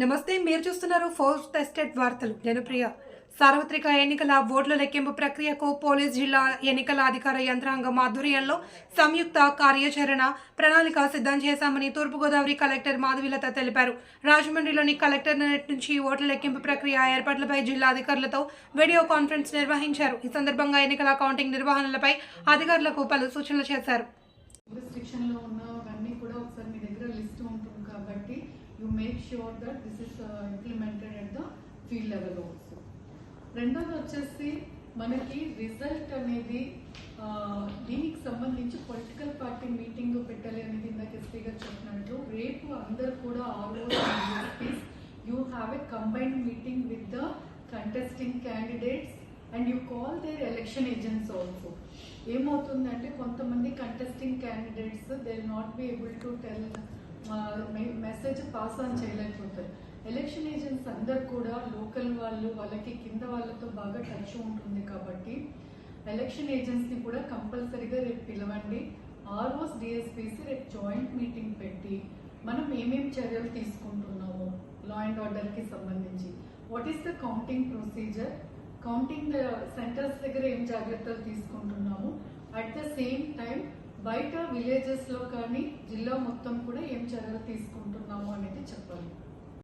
నమస్తే మీరు చూస్తున్నారు ఫోర్త్ ఎస్టేట్ వార్తలు. నేను ప్రియ. సార్వత్రిక ఎన్నికల ఓట్ల లెక్కింపు ప్రక్రియకు పోలీస్ జిల్లా ఎన్నికల అధికార యంత్రాంగం ఆధ్వర్యంలో సంయుక్త కార్యాచరణ ప్రణాళిక సిద్ధం చేశామని తూర్పుగోదావరి కలెక్టర్ మాధవిలత తెలిపారు. రాజమండ్రిలోని కలెక్టరేట్ నుంచి ఓట్ల లెక్కింపు ప్రక్రియ ఏర్పాట్లపై జిల్లా అధికారులతో వీడియో కాన్ఫరెన్స్ నిర్వహించారు. ఈ సందర్భంగా ఎన్నికల కౌంటింగ్ నిర్వహణలపై అధికారులకు పలు సూచనలు చేశారు. ఉన్నవన్నీ కూడా ఒకసారి మీ దగ్గర లిస్ట్ ఉంటుంది. You make sure that this is implemented at the field level also రెండోది వచ్చేసి మనకి రిజల్ట్ అనేది దీనికి సంబంధించి పొలిటికల్ పార్టీ మీటింగ్ పెట్టాలి అనేది ఇందాక ఎస్పీ గారు చెప్పినట్టు రేపు అందరు కూడా almost you have a combined meeting with the contesting candidates and you call their election agents also ఏమవుతుందంటే కొంతమంది contesting candidates they not be able to tell message pass on చేయలేకపోతారు. Election agents అందరు కూడా local వాళ్ళు వాళ్ళకి కింద వాళ్ళతో బాగా touch ఉంటుంది కాబట్టి ఎలక్షన్ ఏజెంట్స్ని కూడా కంపల్సరీగా రేపు పిలవండి. ఆర్ఓస్ డిఎస్పీసీ రేపు జాయింట్ మీటింగ్ పెట్టి మనం ఏమేం చర్యలు తీసుకుంటున్నాము లా అండ్ ఆర్డర్కి సంబంధించి. What is the counting procedure counting centres దగ్గర ఏం జాగ్రత్తలు తీసుకుంటున్నాము? అట్ ద సేమ్ టైం బయట విలేజెస్లో కానీ జిల్లా మొత్తం కూడా ఏం చర్యలు తీసుకుంటున్నాము అనేది చెప్పాలి.